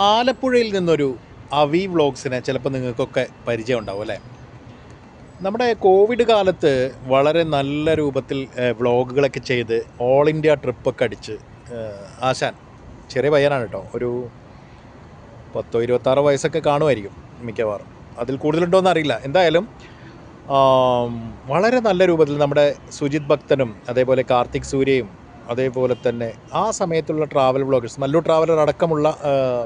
ആലപ്പുഴയിൽ നിന്നൊരു അവി വ്ളോഗ്സിനെ ചിലപ്പോൾ നിങ്ങൾക്കൊക്കെ പരിചയം ഉണ്ടാവും അല്ലേ? നമ്മുടെ കോവിഡ് കാലത്ത് വളരെ നല്ല രൂപത്തിൽ വ്ളോഗുകളൊക്കെ ചെയ്ത് ഓൾ ഇന്ത്യ ട്രിപ്പൊക്കെ അടിച്ച് ആശാൻ ചെറിയ പയ്യനാണ് കേട്ടോ. ഒരു പത്തോ ഇരുപത്താറോ വയസ്സൊക്കെ കാണുമായിരിക്കും മിക്കവാറും. അതിൽ കൂടുതലുണ്ടോ അറിയില്ല എന്തായാലും വളരെ നല്ല രൂപത്തിൽ നമ്മുടെ സുജിത് ഭക്തനും അതേപോലെ കാർത്തിക് സൂര്യയും അതേപോലെ തന്നെ ആ സമയത്തുള്ള ട്രാവൽ വ്ളോഗേഴ്സ് മല്ലു ട്രാവലർ അടക്കമുള്ള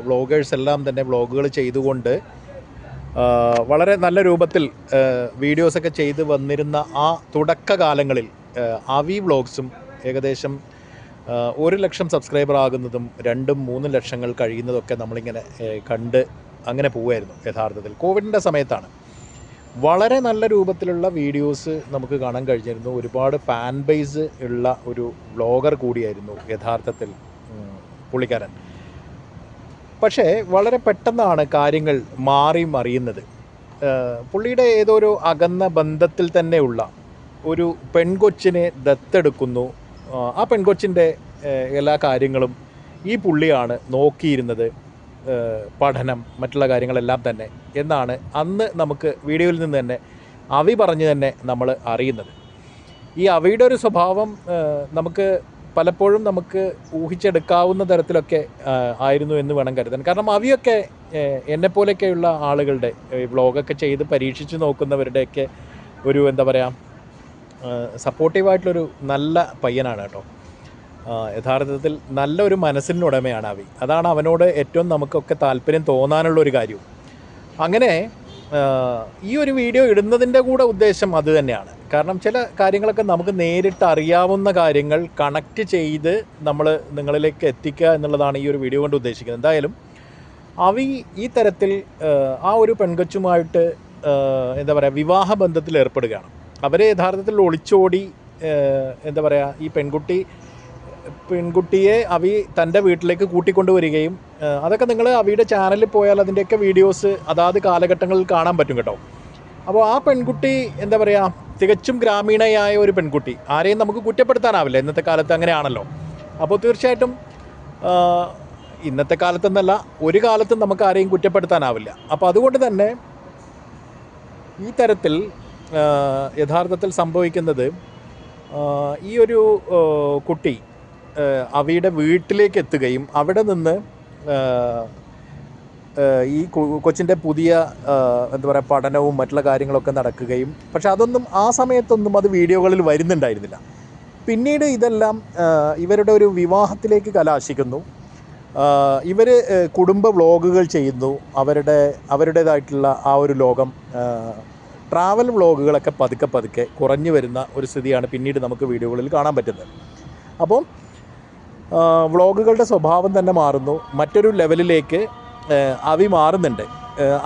വ്ളോഗേഴ്സ് എല്ലാം തന്നെ വ്ളോഗുകൾ ചെയ്തുകൊണ്ട് വളരെ നല്ല രൂപത്തിൽ വീഡിയോസൊക്കെ ചെയ്ത് വന്നിരുന്ന ആ തുടക്കകാലങ്ങളിൽ അവി വ്ളോഗ്സും ഏകദേശം ഒരു ലക്ഷം സബ്സ്ക്രൈബർ ആകുന്നതും രണ്ടും മൂന്നും ലക്ഷങ്ങൾ കഴിയുന്നതൊക്കെ നമ്മളിങ്ങനെ കണ്ട് അങ്ങനെ പോവുമായിരുന്നു യഥാർത്ഥത്തിൽ. കോവിഡിന്റെ സമയത്താണ്. വളരെ നല്ല രൂപത്തിലുള്ള വീഡിയോസ് നമുക്ക് കാണാൻ കഴിഞ്ഞിരുന്നു. ഒരുപാട് ഫാൻ ബേസ് ഉള്ള ഒരു വ്ളോഗർ കൂടിയായിരുന്നു യഥാർത്ഥത്തിൽ പുള്ളിക്കാരൻ. പക്ഷേ വളരെ പെട്ടെന്നാണ് കാര്യങ്ങൾ മാറി മറിയുന്നത്. പുള്ളിയുടെ ഏതോ ഒരു അകന്ന ബന്ധത്തിൽ തന്നെയുള്ള ഒരു പെൺകൊച്ചിനെ ദത്തെടുക്കുന്നു. ആ, പെൺകൊച്ചിന്റെ എല്ലാ കാര്യങ്ങളും ഈ പുള്ളിയാണ് നോക്കിയിരുന്നത്. പഠനം മറ്റുള്ള കാര്യങ്ങളെല്ലാം തന്നെ എന്നാണ് അന്ന് നമുക്ക് വീഡിയോയിൽ നിന്ന് തന്നെ അവി പറഞ്ഞ് തന്നെ നമ്മൾ അറിയുന്നത്. ഈ അവയുടെ ഒരു സ്വഭാവം നമുക്ക് പലപ്പോഴും നമുക്ക് ഊഹിച്ചെടുക്കാവുന്ന തരത്തിലൊക്കെ ആയിരുന്നു എന്ന് വേണം കരുതാൻ. കാരണം അവയൊക്കെ എന്നെപ്പോലെയൊക്കെയുള്ള ആളുകളുടെ വ്ളോഗൊക്കെ ചെയ്ത് പരീക്ഷിച്ച് നോക്കുന്നവരുടെയൊക്കെ ഒരു എന്താ പറയുക സപ്പോർട്ടീവായിട്ടുള്ളൊരു നല്ല പയ്യനാണ് കേട്ടോ. യഥാർത്ഥത്തിൽ നല്ലൊരു മനസ്സിനുടമയാണ് അവി. അതാണ് അവനോട് ഏറ്റവും നമുക്കൊക്കെ താല്പര്യം തോന്നാനുള്ള ഒരു കാര്യവും അങ്ങനെ ഈ ഒരു വീഡിയോ ഇടുന്നതിന്റെ കൂടെ ഉദ്ദേശം അത് തന്നെയാണ്. കാരണം ചില കാര്യങ്ങളൊക്കെ നമുക്ക് നേരിട്ട് അറിയാവുന്ന കാര്യങ്ങൾ കണക്റ്റ് ചെയ്ത് നമ്മൾ നിങ്ങളിലേക്ക് എത്തിക്കുക എന്നുള്ളതാണ് ഈ ഒരു വീഡിയോ കൊണ്ട് ഉദ്ദേശിക്കുന്നത്. എന്തായാലും അവി ഈ തരത്തിൽ ആ, ഒരു പെൺകൊച്ചുമായിട്ട് എന്താ പറയുക വിവാഹ ബന്ധത്തിൽ ഏർപ്പെടുകയാണ്. അവരെ യഥാർത്ഥത്തിൽ ഒളിച്ചോടി എന്താ പറയുക ഈ പെൺകുട്ടി പെൺകുട്ടിയെ അവി തന്റെ വീട്ടിലേക്ക് കൂട്ടിക്കൊണ്ടുവരികയും അതൊക്കെ നിങ്ങൾ അവിയുടെ ചാനലിൽ പോയാൽ അതിന്റെയൊക്കെ വീഡിയോസ് അതാത് കാലഘട്ടങ്ങളിൽ കാണാൻ പറ്റും കേട്ടോ. അപ്പോൾ ആ പെൺകുട്ടി എന്താ പറയുക തികച്ചും ഗ്രാമീണയായ ഒരു പെൺകുട്ടി. ആരെയും നമുക്ക് കുറ്റപ്പെടുത്താനാവില്ല. ഇന്നത്തെ കാലത്ത് അങ്ങനെയാണല്ലോ. അപ്പോൾ തീർച്ചയായിട്ടും ഇന്നത്തെ കാലത്തെന്നല്ല ഒരു കാലത്തും നമുക്ക് ആരെയും കുറ്റപ്പെടുത്താനാവില്ല. അപ്പോൾ അതുകൊണ്ട് തന്നെ ഈ തരത്തിൽ യഥാർത്ഥത്തിൽ സംഭവിക്കുന്നത് ഈ ഒരു കുട്ടി അവയുടെ വീട്ടിലേക്ക് എത്തുകയും അവിടെ നിന്ന് ഈ കൊച്ചിന്റെ പുതിയ എന്താ പറയുക പഠനവും മറ്റുള്ള കാര്യങ്ങളൊക്കെ നടക്കുകയും പക്ഷെ അതൊന്നും ആ സമയത്തൊന്നും അത് വീഡിയോകളിൽ വരുന്നുണ്ടായിരുന്നില്ല. പിന്നീട് ഇതെല്ലാം ഇവരുടെ ഒരു വിവാഹത്തിലേക്ക് കലാശിക്കുന്നു. ഇവർ കുടുംബ വ്ളോഗുകൾ ചെയ്യുന്നു. അവരുടെ അവരുടേതായിട്ടുള്ള ആ ഒരു ലോകം ട്രാവൽ വ്ളോഗുകളൊക്കെ പതുക്കെ പതുക്കെ കുറഞ്ഞു വരുന്ന ഒരു സ്ഥിതിയാണ് പിന്നീട് നമുക്ക് വീഡിയോകളിൽ കാണാൻ പറ്റുന്നത്. അപ്പോൾ ആ, വ്ളോഗുകളുടെ സ്വഭാവം തന്നെ മാറുന്നു. മറ്റൊരു ലെവലിലേക്ക് അവി മാറുന്നുണ്ട്.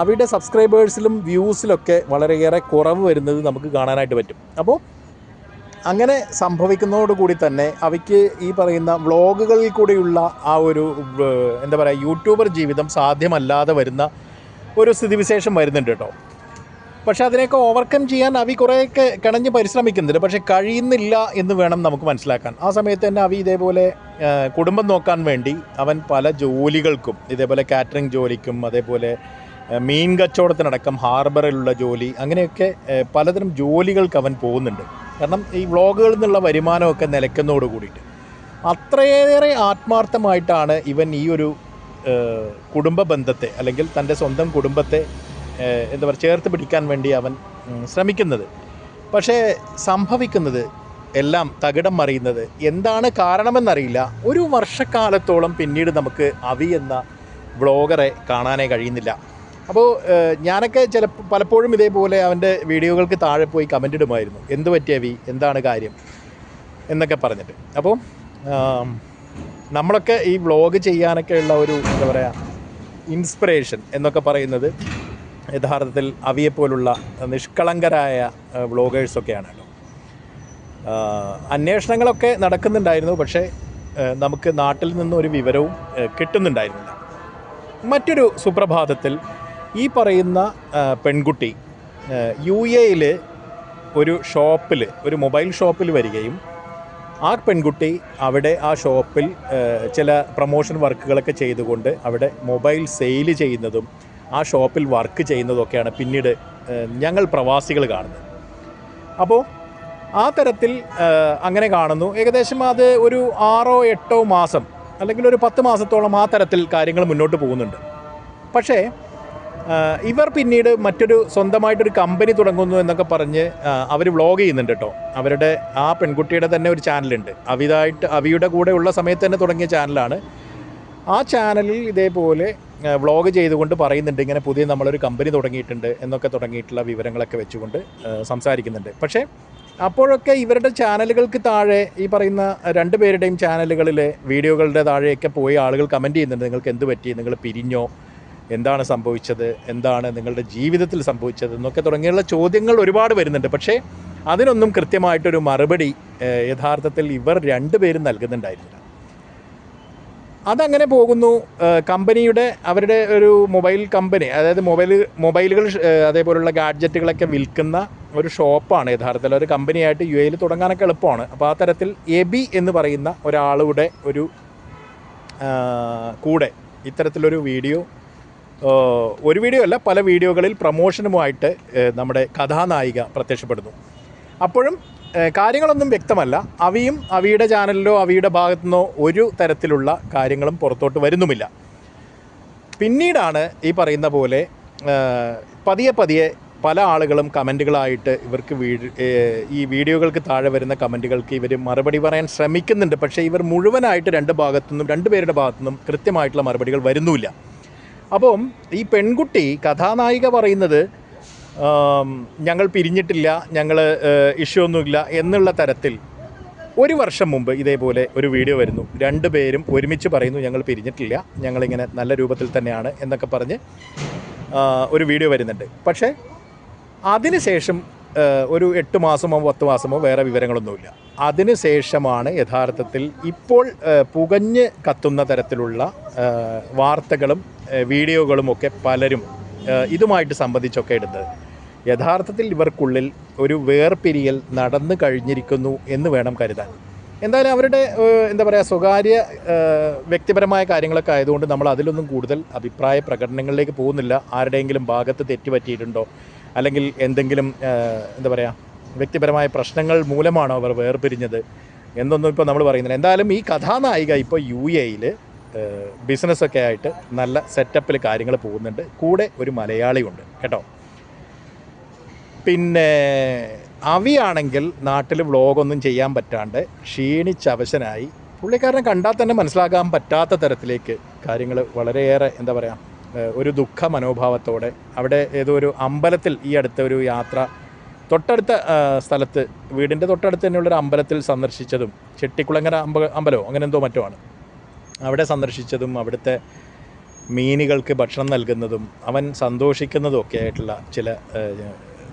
അവയുടെ സബ്സ്ക്രൈബേഴ്സിലും വ്യൂസിലൊക്കെ വളരെയേറെ കുറവ് വരുന്നത് നമുക്ക് കാണാനായിട്ട് പറ്റും. അപ്പോൾ അങ്ങനെ സംഭവിക്കുന്നതോടുകൂടി തന്നെ അവയ്ക്ക് ഈ പറയുന്ന വ്ളോഗുകളിൽ കൂടെയുള്ള ആ ഒരു എന്താ പറയുക യൂട്യൂബർ ജീവിതം സാധ്യമല്ലാതെ വരുന്ന ഒരു സ്ഥിതിവിശേഷം വരുന്നുണ്ട് കേട്ടോ. പക്ഷെ അതിനെയൊക്കെ ഓവർകം ചെയ്യാൻ അവി കുറേയൊക്കെ കിണഞ്ഞ് പരിശ്രമിക്കുന്നുണ്ട്. പക്ഷേ കഴിയുന്നില്ല എന്ന് വേണം നമുക്ക് മനസ്സിലാക്കാൻ. ആ സമയത്ത് തന്നെ അവി ഇതേപോലെ കുടുംബം നോക്കാൻ വേണ്ടി അവൻ പല ജോലികൾക്കും ഇതേപോലെ കാറ്ററിംഗ് ജോലിക്കും അതേപോലെ മീൻ കച്ചവടത്തിനടക്കം ഹാർബറിലുള്ള ജോലി അങ്ങനെയൊക്കെ പലതരം ജോലികൾക്ക് അവൻ പോകുന്നുണ്ട്. കാരണം ഈ വ്ളോഗുകളിൽ നിന്നുള്ള വരുമാനമൊക്കെ നിലയ്ക്കുന്നതോട് കൂടിയിട്ട്. അത്രയേറെ ആത്മാർത്ഥമായിട്ടാണ് ഇവൻ ഈ ഒരു കുടുംബ ബന്ധത്തെ അല്ലെങ്കിൽ തന്റെ സ്വന്തം കുടുംബത്തെ എന്താ പറയുക ചേർത്ത് പിടിക്കാൻ വേണ്ടി അവൻ ശ്രമിക്കുന്നത്. പക്ഷേ സംഭവിക്കുന്നത് എല്ലാം തകിടം മറിയുന്നത് എന്താണ് കാരണമെന്നറിയില്ല. ഒരു വർഷക്കാലത്തോളം പിന്നീട് നമുക്ക് അവി എന്ന വ്ളോഗറെ കാണാനേ കഴിയുന്നില്ല. അപ്പോൾ ഞാനൊക്കെ ചില പലപ്പോഴും ഇതേപോലെ അവന്റെ വീഡിയോകൾക്ക് താഴെ പോയി കമന്റ് ഇടുമായിരുന്നു. എന്ത് പറ്റിയ വി എന്താണ് കാര്യം? എന്നൊക്കെ പറഞ്ഞിട്ട്. അപ്പോൾ നമ്മളൊക്കെ ഈ വ്ളോഗ് ചെയ്യാനൊക്കെ ഉള്ള ഒരു എന്താ പറയുക ഇൻസ്പിറേഷൻ എന്നൊക്കെ പറയുന്നത് യഥാർത്ഥത്തിൽ അവയെപ്പോലുള്ള നിഷ്കളങ്കരായ വ്ളോഗേഴ്സൊക്കെയാണ് കേട്ടോ. അന്വേഷണങ്ങളൊക്കെ നടക്കുന്നുണ്ടായിരുന്നു. പക്ഷേ നമുക്ക് നാട്ടിൽ നിന്ന് ഒരു വിവരവും കിട്ടുന്നുണ്ടായിരുന്നില്ല. മറ്റൊരു സുപ്രഭാതത്തിൽ ഈ പറയുന്ന പെൺകുട്ടി യു എയിൽ ഒരു ഷോപ്പിൽ ഒരു മൊബൈൽ ഷോപ്പിൽ വരികയും ആ പെൺകുട്ടി അവിടെ ആ ഷോപ്പിൽ ചില പ്രൊമോഷൻ വർക്കുകളൊക്കെ ചെയ്തുകൊണ്ട് അവിടെ മൊബൈൽ സെയിൽ ചെയ്യുന്നതും ആ ഷോപ്പിൽ വർക്ക് ചെയ്യുന്നതൊക്കെയാണ് പിന്നീട് ഞങ്ങൾ പ്രവാസികൾ കാണുന്നത്. അപ്പോൾ ആ തരത്തിൽ അങ്ങനെ കാണുന്നു. ഏകദേശം അത് ഒരു ആറോ എട്ടോ മാസം അല്ലെങ്കിൽ ഒരു പത്ത് മാസത്തോളം ആ തരത്തിൽ കാര്യങ്ങൾ മുന്നോട്ട് പോകുന്നുണ്ട്. പക്ഷേ ഇവർ പിന്നീട് മറ്റൊരു സ്വന്തമായിട്ടൊരു കമ്പനി തുടങ്ങുന്നു എന്നൊക്കെ പറഞ്ഞ് അവർ വ്ളോഗ് ചെയ്യുന്നുണ്ട് കേട്ടോ. അവരുടെ ആ പെൺകുട്ടിയുടെ തന്നെ ഒരു ചാനലുണ്ട്. അവിതായിട്ട് അവിയുടെ കൂടെ ഉള്ള സമയത്ത് തന്നെ തുടങ്ങിയ ചാനലാണ്. ആ ചാനലിൽ ഇതേപോലെ വ്ളോഗ് ചെയ്തുകൊണ്ട് പറയുന്നുണ്ട് ഇങ്ങനെ പുതിയ നമ്മളൊരു കമ്പനി തുടങ്ങിയിട്ടുണ്ട് എന്നൊക്കെ തുടങ്ങിയിട്ടുള്ള വിവരങ്ങളൊക്കെ വെച്ചുകൊണ്ട് സംസാരിക്കുന്നുണ്ട്. പക്ഷേ അപ്പോഴൊക്കെ ഇവരുടെ ചാനലുകൾക്ക് താഴെ ഈ പറയുന്ന രണ്ട് പേരുടെയും ചാനലുകളിലെ വീഡിയോകളുടെ താഴെയൊക്കെ പോയി ആളുകൾ കമന്റ് ചെയ്യുന്നുണ്ട്. നിങ്ങൾക്ക് എന്ത് പറ്റി? നിങ്ങൾ പിരിഞ്ഞോ? എന്താണ് സംഭവിച്ചത്? എന്താണ് നിങ്ങളുടെ ജീവിതത്തിൽ സംഭവിച്ചത്? എന്നൊക്കെ തുടങ്ങിയുള്ള ചോദ്യങ്ങൾ ഒരുപാട് വരുന്നുണ്ട്. പക്ഷേ അതിനൊന്നും കൃത്യമായിട്ടൊരു മറുപടി യഥാർത്ഥത്തിൽ ഇവർ രണ്ടുപേരും നൽകുന്നുണ്ടായിരുന്നില്ല. അതങ്ങനെ പോകുന്നു. കമ്പനിയുടെ അവരുടെ ഒരു മൊബൈൽ കമ്പനി അതായത് മൊബൈൽ മൊബൈലുകൾ അതേപോലുള്ള ഗാഡ്ജറ്റുകളൊക്കെ വിൽക്കുന്ന ഒരു ഷോപ്പാണ് യഥാർത്ഥത്തിൽ. ഒരു കമ്പനിയായിട്ട് യു എയിൽ തുടങ്ങാനൊക്കെ എളുപ്പമാണ്. അപ്പോൾ ആ തരത്തിൽ എബി എന്ന് പറയുന്ന ഒരാളുടെ ഒരു കൂടെ ഇത്തരത്തിലൊരു വീഡിയോ ഒരു വീഡിയോ അല്ല പല വീഡിയോകളിൽ പ്രമോഷനുമായിട്ട് നമ്മുടെ കഥാനായിക പ്രത്യക്ഷപ്പെടുന്നു. അപ്പോഴും കാര്യങ്ങളൊന്നും വ്യക്തമല്ല. അവിയും അവിയുടെ ചാനലിലോ അവിയുടെ ഭാഗത്തു നിന്നോ ഒരു തരത്തിലുള്ള കാര്യങ്ങളും പുറത്തോട്ട് വരുന്നുമില്ല. പിന്നീടാണ് ഈ പറയുന്ന പോലെ പതിയെ പതിയെ പല ആളുകളും കമന്റുകളായിട്ട് ഇവർക്ക് ഈ വീഡിയോകൾക്ക് താഴെ വരുന്ന കമന്റുകൾക്ക് ഇവർ മറുപടി പറയാൻ ശ്രമിക്കുന്നുണ്ട്. പക്ഷേ ഇവർ മുഴുവനായിട്ട് രണ്ട് ഭാഗത്തുനിന്നും രണ്ട് പേരുടെ ഭാഗത്തുനിന്നും കൃത്യമായിട്ടുള്ള മറുപടികൾ വരുന്നുമില്ല. അപ്പം ഈ പെൺകുട്ടി കഥാനായിക പറയുന്നത് ഞങ്ങൾ പിരിഞ്ഞിട്ടില്ല ഞങ്ങൾ ഇഷ്യൂ ഒന്നുമില്ല എന്നുള്ള തരത്തിൽ ഒരു വർഷം മുമ്പ് ഇതേപോലെ ഒരു വീഡിയോ വരുന്നു. രണ്ട് പേരും ഒരുമിച്ച് പറയുന്നു ഞങ്ങൾ പിരിഞ്ഞിട്ടില്ല ഞങ്ങളിങ്ങനെ നല്ല രൂപത്തിൽ തന്നെയാണ് എന്നൊക്കെ പറഞ്ഞ് ഒരു വീഡിയോ വരുന്നുണ്ട്. പക്ഷേ അതിനുശേഷം ശേഷം ഒരു എട്ട് മാസമോ പത്ത് മാസമോ വേറെ വിവരങ്ങളൊന്നുമില്ല. അതിനുശേഷമാണ് യഥാർത്ഥത്തിൽ ഇപ്പോൾ പുകഞ്ഞ് കത്തുന്ന തരത്തിലുള്ള വാർത്തകളും വീഡിയോകളും ഒക്കെ പലരും ഇതുമായിട്ട് സംബന്ധിച്ചൊക്കെ എടുത്തത് യഥാർത്ഥത്തിൽ ഇവർക്കുള്ളിൽ ഒരു വേർപിരിയൽ നടന്നു കഴിഞ്ഞിരിക്കുന്നു എന്ന് വേണം കരുതാൻ. എന്തായാലും അവരുടെ എന്താ പറയുക സ്വകാര്യ വ്യക്തിപരമായ കാര്യങ്ങളൊക്കെ ആയതുകൊണ്ട് നമ്മൾ അതിലൊന്നും കൂടുതൽ അഭിപ്രായ പ്രകടനങ്ങളിലേക്ക് പോകുന്നില്ല. ആരുടെയെങ്കിലും ഭാഗത്ത് തെറ്റുപറ്റിയിട്ടുണ്ടോ? അല്ലെങ്കിൽ എന്തെങ്കിലും എന്താ പറയുക വ്യക്തിപരമായ പ്രശ്നങ്ങൾ മൂലമാണോ അവർ വേർപിരിഞ്ഞത് എന്നൊന്നും ഇപ്പോൾ നമ്മൾ പറയുന്നില്ല. എന്തായാലും ഈ കഥാനായിക ഇപ്പോൾ യു എയിൽ ബിസിനസ്സൊക്കെ ആയിട്ട് നല്ല സെറ്റപ്പിൽ കാര്യങ്ങൾ പോകുന്നുണ്ട്. കൂടെ ഒരു മലയാളിയുണ്ട്. കേട്ടോ? പിന്നെ അവിയാണെങ്കിൽ നാട്ടിൽ വ്ളോഗൊന്നും ചെയ്യാൻ പറ്റാണ്ട് ക്ഷീണിച്ചവശനായി പുള്ളിക്കാരനെ കണ്ടാൽ തന്നെ മനസ്സിലാക്കാൻ പറ്റാത്ത തരത്തിലേക്ക് കാര്യങ്ങൾ വളരെയേറെ എന്താ പറയുക ഒരു ദുഃഖ മനോഭാവത്തോടെ അവിടെ ഏതോ ഒരു അമ്പലത്തിൽ ഈ അടുത്ത ഒരു യാത്ര തൊട്ടടുത്ത സ്ഥലത്ത് വീടിന്റെ തൊട്ടടുത്ത് തന്നെയുള്ളൊരു അമ്പലത്തിൽ സന്ദർശിച്ചതും ചെട്ടിക്കുളങ്ങര അമ്പ അമ്പലമോ അങ്ങനെ എന്തോ മറ്റോ ആണ്. അവിടെ സന്ദർശിച്ചതും അവിടുത്തെ മീനുകൾക്ക് ഭക്ഷണം നൽകുന്നതും അവൻ സന്തോഷിക്കുന്നതും ഒക്കെ ആയിട്ടുള്ള ചില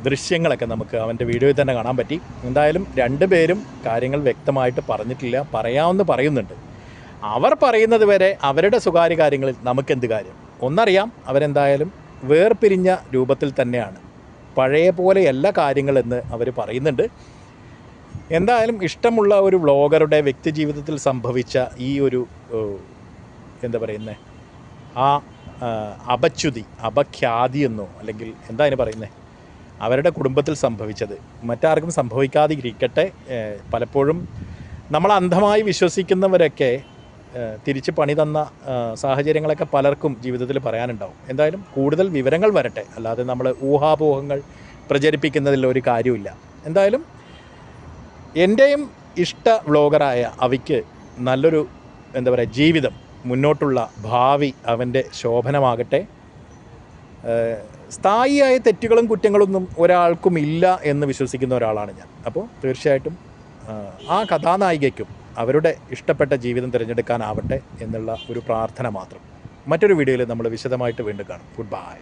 ദൃശ്യങ്ങളൊക്കെ നമുക്ക് അവന്റെ വീഡിയോയിൽ തന്നെ കാണാൻ പറ്റി. എന്തായാലും രണ്ടുപേരും കാര്യങ്ങൾ വ്യക്തമായിട്ട് പറഞ്ഞിട്ടില്ല. പറയാമെന്ന് പറയുന്നുണ്ട്. അവർ പറയുന്നത് വരെ അവരുടെ സ്വകാര്യ കാര്യങ്ങളിൽ നമുക്കെന്ത് കാര്യം? ഒന്നറിയാം അവരെന്തായാലും വേർപിരിഞ്ഞ രൂപത്തിൽ തന്നെയാണ്. പഴയ പോലെ പോലെയല്ല കാര്യങ്ങളെന്ന് അവർ പറയുന്നുണ്ട്. എന്തായാലും ഇഷ്ടമുള്ള ഒരു വ്ളോഗറുടെ വ്യക്തി ജീവിതത്തിൽ സംഭവിച്ച ഈ ഒരു എന്താ പറയുന്നത് ആ, അപച്യുതി അപഖ്യാതി എന്നോ അല്ലെങ്കിൽ എന്താ അതിന് പറയുന്നത് അവരുടെ കുടുംബത്തിൽ സംഭവിച്ചത്. മറ്റാർക്കും സംഭവിക്കാതിരിക്കട്ടെ പലപ്പോഴും നമ്മൾ അന്ധമായി വിശ്വസിക്കുന്നവരൊക്കെ തിരിച്ച് പണി തന്ന സാഹചര്യങ്ങളൊക്കെ പലർക്കും ജീവിതത്തിൽ പറയാനുണ്ടാവും. എന്തായാലും കൂടുതൽ വിവരങ്ങൾ വരട്ടെ. അല്ലാതെ നമ്മൾ ഊഹാപോഹങ്ങൾ പ്രചരിപ്പിക്കുന്നതിൽ ഒരു കാര്യമില്ല എന്തായാലും എന്റെയും ഇഷ്ട വ്ളോഗറായ അവയ്ക്ക് നല്ലൊരു എന്താ പറയുക ജീവിതം മുന്നോട്ടുള്ള ഭാവി അവന്റെ ശോഭനമാകട്ടെ. സ്ഥായിയായ തെറ്റുകളും കുറ്റങ്ങളൊന്നും ഒരാൾക്കും ഇല്ല എന്ന് വിശ്വസിക്കുന്ന ഒരാളാണ് ഞാൻ. അപ്പോൾ തീർച്ചയായിട്ടും ആ കഥാനായികയ്ക്കും അവരുടെ ഇഷ്ടപ്പെട്ട ജീവിതം തിരഞ്ഞെടുക്കാനാവട്ടെ എന്നുള്ള ഒരു പ്രാർത്ഥന മാത്രം. മറ്റൊരു വീഡിയോയിൽ നമ്മൾ വിശദമായിട്ട് വീണ്ടും കാണും. Good bye